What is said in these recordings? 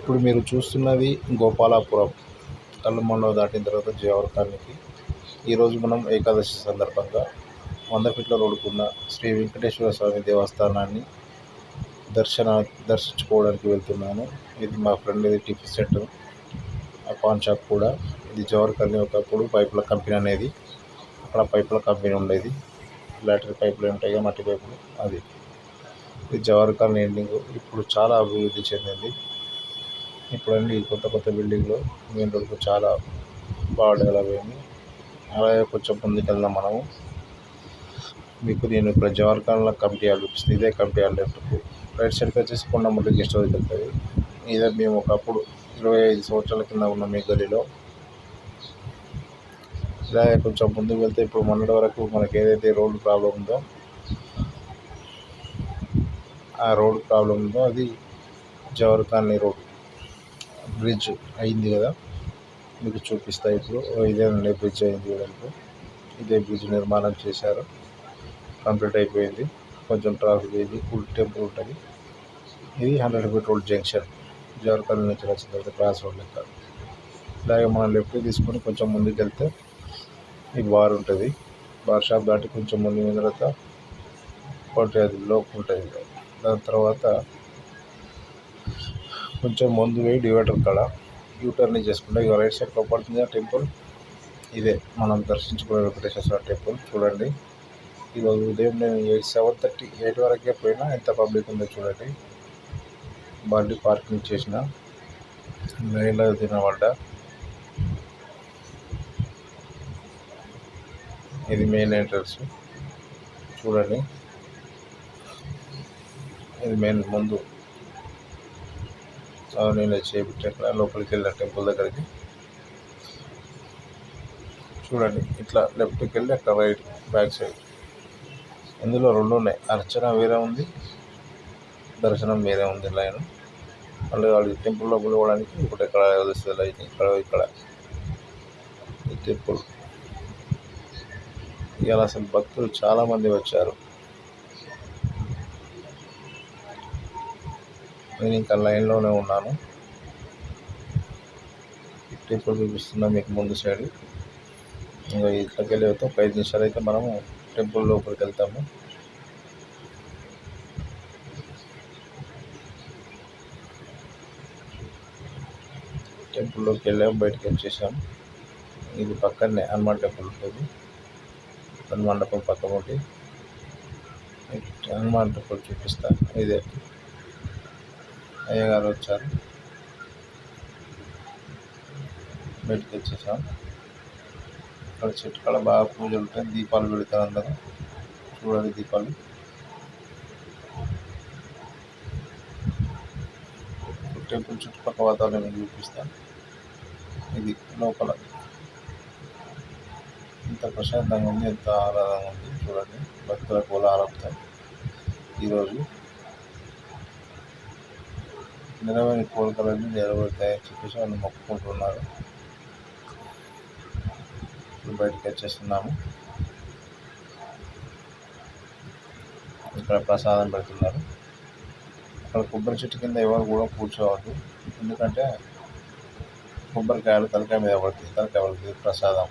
ఇప్పుడు మీరు చూస్తున్నది గోపాలాపురం కల్లుమండవ దాటిన తర్వాత జవహర్కాలనీకి ఈరోజు మనం ఏకాదశి సందర్భంగా వంద ఫీట్ల రోడ్డుకున్న శ్రీ వెంకటేశ్వర స్వామి దేవస్థానాన్ని దర్శన దర్శించుకోవడానికి వెళ్తున్నాను. ఇది మా ఫ్రెండ్ ఇది టిఫిన్ సెంటర్ ఆ పాన్ షాప్ కూడా. ఇది జవహర్కాలనీ ఒకప్పుడు పైపుల కంపెనీ అనేది. అక్కడ పైపుల కంపెనీ ఉండేది. లాటరీ పైపులు ఉంటాయి మట్టి పైపులు. అది. ఇది జవహర్కాలనీ ఎండింగ్. ఇప్పుడు చాలా అభివృద్ధి చెందింది. ఇప్పుడండి కొత్త కొత్త బిల్డింగ్లు మెయిన్ రోడ్కు చాలా బాగా డెవలప్ అయింది. అలాగే కొంచెం ముందుకెళ్దాం మనము. మీకు నేను ఇప్పుడు జవహర్లాల్ కమిటీ హాల్ చూపిస్తుంది. ఇదే కమిటీ హాల్ లెఫ్ట్కు రైట్ సైడ్కి వచ్చేసి కొండముల్లి గెస్ట్ హౌస్ వెళ్తుంది. ఇదే మేము ఒకప్పుడు ఇరవై ఐదు సంవత్సరాల కింద ఉన్న మీ గల్లీలో. ఇలాగే కొంచెం ముందుకు వెళ్తే ఇప్పుడు మొన్నటి వరకు మనకి ఏదైతే రోడ్డు ప్రాబ్లం ఉందో ఆ రోడ్ ప్రాబ్లం ఉందో అది జవహర్ కాలనీ రోడ్ బ్రిడ్జ్ అయింది కదా. మీకు చూపిస్తా ఇప్పుడు. ఇదేనండి బ్రిడ్జ్ అయింది చూడండి ఇదే బ్రిడ్జ్ నిర్మాణం చేశారు. కంప్లీట్ అయిపోయింది. కొంచెం ట్రాఫిక్ అయింది ఫుల్ టెంపుల్ ఉంటుంది. ఇది హండ్రెడ్ ఫీట్ రోడ్ జంక్షన్. జవహర్కల్ నుంచి వచ్చిన తర్వాత క్రాస్ రోడ్ లెక్క. ఇలాగే మనం లెఫ్ట్ తీసుకొని కొంచెం ముందుకు వెళ్తే ఈ బార్ ఉంటుంది. బార్ షాప్ దాటి కొంచెం ముందు తర్వాత ఒకటి అది లోపు ఉంటుంది. దాని తర్వాత కొంచెం ముందు పోయి డివైడర్ కాడ. యూటర్న్ చేసుకుంటే ఇక రైట్ సైడ్ కనపడుతుంది టెంపుల్ ఇదే మనం దర్శించుకునే వెంకటేశ్వర స్వామి టెంపుల్ చూడండి. ఈరోజు ఉదయం నేను ఎయిట్ సెవెన్ థర్టీ ఎయిట్ వరకే పోయినా ఎంత పబ్లిక్ ఉందో చూడండి. బండి పార్కింగ్ చేసిన. లైన్లో తినబడ్డ ఇది మెయిన్ ఎంట్రన్స్. చూడండి. ఇది మెయిన్ ముందు. నేను చేపించాక లోపలికి వెళ్ళిన టెంపుల్ దగ్గరికి. చూడండి ఇట్లా లెఫ్ట్కి వెళ్ళి అక్కడ రైట్ బ్యాక్ సైడ్. ఇందులో రెండు ఉన్నాయి. అర్చన వేరే ఉంది దర్శనం వేరే ఉంది లైన్. మళ్ళీ వాళ్ళు టెంపుల్ లోపల పోవడానికి ఇప్పుడు ఎక్కడ వస్తుంది లైన్? ఇక్కడ ఇక్కడ. టెంపుల్. ఇవాళ అసలు భక్తులు చాలామంది వచ్చారు. నేను ఇంకా లైన్లోనే ఉన్నాను. టెంపుల్ చూపిస్తున్నా మీకు ముందు సైడ్. ఇంకా ఇట్లకి వెళ్ళి ఒక ఐదు నిమిషాలు అయితే మనము టెంపుల్ లోపలికి వెళ్తాము. టెంపుల్లోకి వెళ్ళాము బయటకు వచ్చేసాం ఇది పక్కనే హనుమాన్ టెంపుల్ ఉంటుంది. హనుమాన్ టెంపుల్ పక్కన ఒకటి హనుమాన్ టెంపుల్ చూపిస్తాను ఇదే. అయ్యగారు వచ్చారు. బయటకు వచ్చేసాం. ఇక్కడ చెట్టు కాడ బాగా పూజలు ఉంటాయి. దీపాలు పెడతారు అందరూ. చూడండి దీపాలు. టెంపుల్ చుట్టుపక్కల వాతావరణం చూపిస్తాను ఇది లోపల. ఎంత ప్రశాంతంగా ఉంది. ఎంత ఆహ్లాదంగా ఉంది. చూడండి. భక్తుల కోలాహలంతో ఈరోజు నిజమైన కోరికలన్నీ నెరవేరుతాయని చెప్పేసి వాళ్ళు మొక్కుకుంటున్నారు. ఇప్పుడు బయటకు వచ్చేస్తున్నాము. ఇక్కడ ప్రసాదం పెడుతున్నారు. అక్కడ కొబ్బరి చెట్టు కింద ఎవరు కూడా కూర్చోవద్దు. ఎందుకంటే కొబ్బరికాయలు తలకాయ మీద పడుతుంది తలకాయ పడుతుంది ప్రసాదం.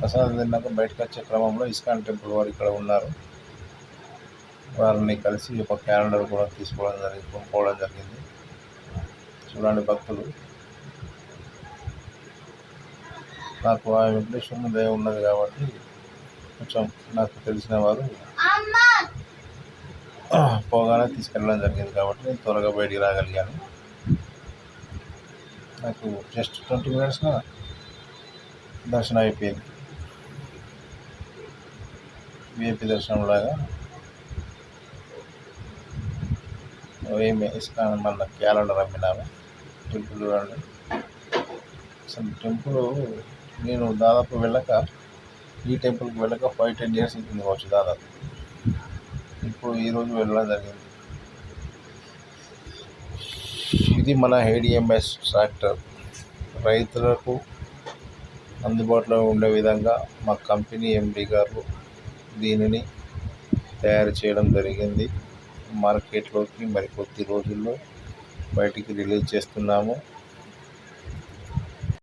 ప్రసాదం తిన్నాక బయటకు వచ్చే క్రమంలో ఇస్కాన్ టెంపుల్ వారు ఇక్కడ ఉన్నారు. వారిని కలిసి ఒక క్యాలెండర్ కూడా తీసుకోవడం జరిగింది కొనుక్కోవడం జరిగింది. చూడండి భక్తులు. నాకు ఆ వెంకటేశ్వరుని దయ ఉన్నది కాబట్టి కొంచెం నాకు తెలిసిన వారు పోగానే తీసుకెళ్ళడం జరిగింది కాబట్టి నేను త్వరగా బయటికి రాగలిగాను. నాకు జస్ట్ ట్వంటీ మినిట్స్గా దర్శనం అయిపోయింది. విఐపి దర్శనం లాగా ఏమి ఇస్కాన్ మన క్యాలెండర్ అమ్మినాము టెంపుల్ చూడండి అసలు టెంపుల్ నేను దాదాపు వెళ్ళక ఈ టెంపుల్కి వెళ్ళక ఫైవ్ టెన్ ఇయర్స్ అవుతుంది కావచ్చు దాదాపు. ఇప్పుడు ఈరోజు వెళ్ళడం జరిగింది. ఇది మన హెడిఎంఎస్ ట్రాక్టర్. రైతులకు అందుబాటులో ఉండే విధంగా మా కంపెనీ ఎండి గారు దీనిని తయారు చేయడం జరిగింది. మార్కెట్లోకి మరి కొద్ది రోజుల్లో బయటికి రిలీజ్ చేస్తున్నాము.